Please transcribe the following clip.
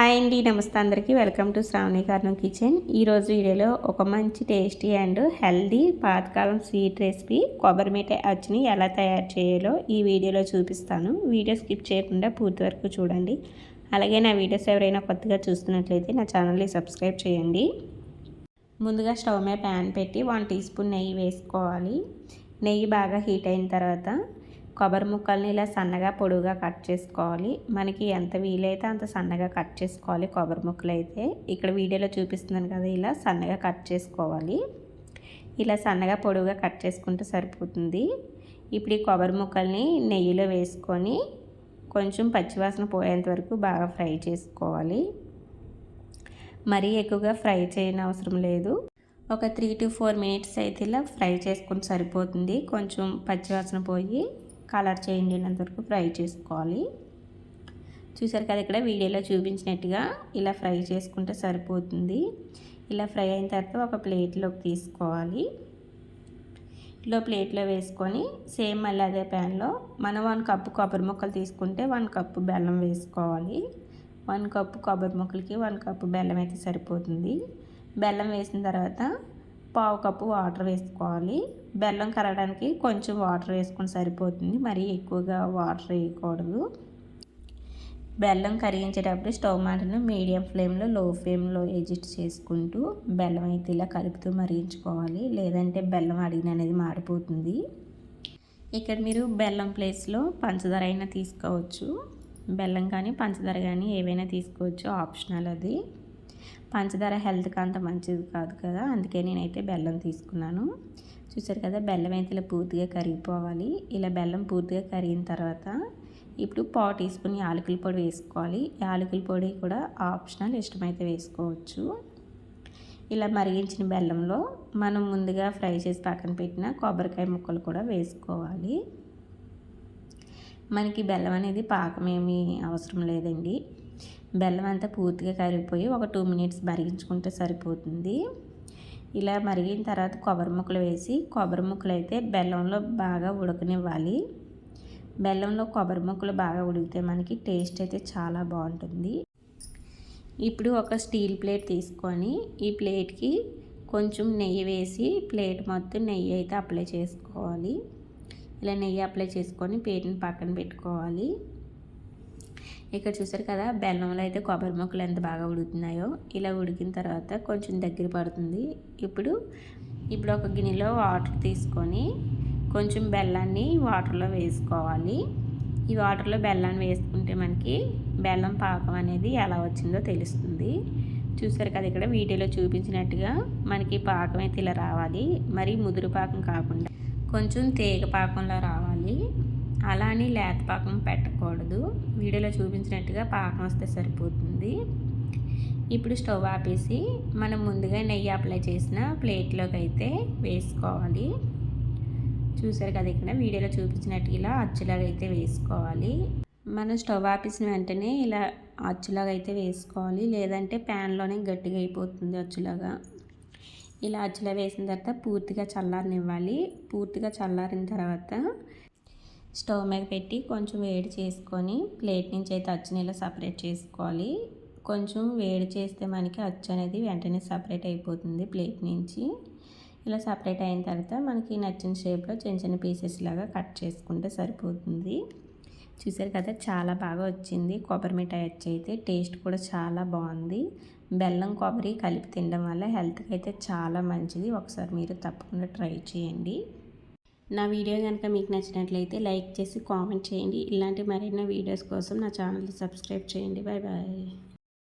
Hi అండి నమస్తే అందరికీ. వెల్కమ్ టు శ్రావణి కారణం కిచెన్. ఈరోజు వీడియోలో ఒక మంచి టేస్టీ అండ్ హెల్దీ పాతకాలం స్వీట్ రెసిపీ కొబ్బరి మిఠాయి అచ్చుని ఎలా తయారు చేయాలో ఈ వీడియోలో చూపిస్తాను. వీడియో స్కిప్ చేయకుండా పూర్తి వరకు చూడండి. అలాగే నా వీడియోస్ ఎవరైనా కొత్తగా చూస్తున్నట్లయితే నా ఛానల్ని సబ్స్క్రైబ్ చేయండి. ముందుగా స్టవ్ మీద ప్యాన్ పెట్టి వన్ టీ స్పూన్ నెయ్యి వేసుకోవాలి. నెయ్యి బాగా హీట్ అయిన తర్వాత కొబ్బరి ముక్కల్ని ఇలా సన్నగా పొడుగుగా కట్ చేసుకోవాలి. మనకి ఎంత వీలైతే అంత సన్నగా కట్ చేసుకోవాలి కొబ్బరి ముక్కలు అయితే. ఇక్కడ వీడియోలో చూపిస్తున్నాను కదా ఇలా సన్నగా కట్ చేసుకోవాలి. ఇలా సన్నగా పొడుగుగా కట్ చేసుకుంటే సరిపోతుంది. ఇప్పుడు ఈ కొబ్బరి ముక్కల్ని నెయ్యిలో వేసుకొని కొంచెం పచ్చివాసన పోయేంత వరకు బాగా ఫ్రై చేసుకోవాలి. మరీ ఎక్కువగా ఫ్రై చేయని అవసరం లేదు. ఒక త్రీ టు ఫోర్ మినిట్స్ అయితే ఇలా ఫ్రై చేసుకుని సరిపోతుంది. కొంచెం పచ్చివాసన పోయి కలర్ చేంజ్ అయినంత వరకు ఫ్రై చేసుకోవాలి. చూసారు కదా ఇక్కడ వీడియోలో చూపించినట్టుగా ఇలా ఫ్రై చేసుకుంటే సరిపోతుంది. ఇలా ఫ్రై అయిన తర్వాత ఒక ప్లేట్లోకి తీసుకోవాలి. ఇలా ప్లేట్లో వేసుకొని సేమ్ మళ్ళీ అదే ప్యాన్లో మనం వన్ కప్పు కొబ్బరి ముక్కలు తీసుకుంటే వన్ కప్పు బెల్లం వేసుకోవాలి. వన్ కప్పు కొబ్బరి ముక్కలకి వన్ కప్పు బెల్లం అయితే సరిపోతుంది. బెల్లం వేసిన తర్వాత పావు కప్పు వాటర్ వేసుకోవాలి. బెల్లం కరగడానికి కొంచెం వాటర్ వేసుకుని సరిపోతుంది. మరీ ఎక్కువగా వాటర్ వేయకూడదు. బెల్లం కరిగించేటప్పుడు స్టవ్ మాటను మీడియం ఫ్లేమ్లో లో ఫ్లేమ్లో ఎజిట్ చేసుకుంటూ బెల్లం అయితే ఇలా కలుపుతూ మరిగించుకోవాలి. లేదంటే బెల్లం అడిగిన అనేది మారిపోతుంది ఇక్కడ మీరు బెల్లం ప్లేస్లో పంచదార అయినా తీసుకోవచ్చు. బెల్లం కానీ పంచదార కానీ ఏవైనా తీసుకోవచ్చు. ఆప్షనల్ అది. పంచదార హెల్త్కి అంత మంచిది కాదు కదా అందుకే నేనైతే బెల్లం తీసుకున్నాను. చూసారు కదా బెల్లం అయితే ఇలా పూర్తిగా కరిగిపోవాలి. ఇలా బెల్లం పూర్తిగా కరిగిన తర్వాత ఇప్పుడు పావు టీ స్పూన్ యాలకుల పొడి వేసుకోవాలి. యాలకుల పొడి కూడా ఆప్షనల్ ఇష్టమైతే వేసుకోవచ్చు. ఇలా మరిగించిన బెల్లంలో మనం ముందుగా ఫ్రై చేసి పక్కన పెట్టిన కొబ్బరికాయ ముక్కలు కూడా వేసుకోవాలి. మనకి బెల్లం అనేది పాకమేమీ అవసరం లేదండి. బెల్లం అంతా పూర్తిగా కరిగిపోయి ఒక టూ మినిట్స్ మరిగించుకుంటే సరిపోతుంది. ఇలా మరిగిన తర్వాత కొబ్బరి ముక్కలు వేసి కొబ్బరి ముక్కలు అయితే బెల్లంలో బాగా ఉడకనివ్వాలి. బెల్లంలో కొబ్బరి ముక్కలు బాగా ఉడికితే మనకి టేస్ట్ అయితే చాలా బాగుంటుంది. ఇప్పుడు ఒక స్టీల్ ప్లేట్ తీసుకొని ఈ ప్లేట్కి కొంచెం నెయ్యి వేసి ప్లేట్ మొత్తం నెయ్యి అయితే అప్లై చేసుకోవాలి. ఇలా నెయ్యి అప్లై చేసుకొని ప్లేట్ని పక్కన పెట్టుకోవాలి. ఇక్కడ చూసారు కదా బెల్లంలో అయితే కొబ్బరి మొక్కలు ఎంత బాగా ఉడుకుతున్నాయో ఇలా ఉడికిన తర్వాత కొంచెం దగ్గర పడుతుంది. ఇప్పుడు ఇప్పుడు ఒక గిన్నెలో వాటర్ తీసుకొని కొంచెం బెల్లాన్ని వాటర్లో వేసుకోవాలి. ఈ వాటర్లో బెల్లాన్ని వేసుకుంటే మనకి బెల్లం పాకం అనేది ఎలా వచ్చిందో తెలుస్తుంది. చూసారు కదా ఇక్కడ వీడియోలో చూపించినట్టుగా మనకి పాకం అయితే ఇలా రావాలి. మరి ముదురు పాకం కాకుండా కొంచెం తేగ పాకంలో రావాలి. అలా అని లేత పాకం పెట్టకూడదు. వీడియోలో చూపించినట్టుగా పాకం వస్తే సరిపోతుంది. ఇప్పుడు స్టవ్ ఆపేసి మనం ముందుగా నెయ్యి అప్లై చేసిన ప్లేట్లోకి అయితే వేసుకోవాలి. చూసారు కదా ఇక్కడ వీడియోలో చూపించినట్టు ఇలా అచ్చులాగా అయితే వేసుకోవాలి. మనం స్టవ్ ఆపేసిన వెంటనే ఇలా అచ్చులాగా అయితే వేసుకోవాలి. లేదంటే ప్యాన్లోనే గట్టిగా అయిపోతుంది అచ్చులాగా. ఇలా అచ్చులా వేసిన తర్వాత పూర్తిగా చల్లారనివ్వాలి. పూర్తిగా చల్లారిన తర్వాత స్టవ్ మీద పెట్టి కొంచెం వేడి చేసుకొని ప్లేట్ నుంచి అయితే అచ్చు సపరేట్ చేసుకోవాలి. కొంచెం వేడి చేస్తే మనకి అచ్చు అనేది వెంటనే సపరేట్ అయిపోతుంది ప్లేట్ నుంచి. ఇలా సపరేట్ అయిన తర్వాత మనకి నచ్చిన షేప్లో చిన్న చిన్న పీసెస్ లాగా కట్ చేసుకుంటే సరిపోతుంది. చూసారు కదా చాలా బాగా వచ్చింది. కొబ్బరి మిఠాయి వచ్చి అయితే టేస్ట్ కూడా చాలా బాగుంది. బెల్లం కొబ్బరి కలిపి తినడం వల్ల హెల్త్కి అయితే చాలా మంచిది. ఒకసారి మీరు తప్పకుండా ట్రై చేయండి. నా వీడియో కనుక మీకు నచ్చినట్లయితే లైక్ చేసి కామెంట్ చేయండి. ఇలాంటి మరెన్నో వీడియోస్ కోసం నా ఛానల్ని సబ్స్క్రైబ్ చేయండి. Bye bye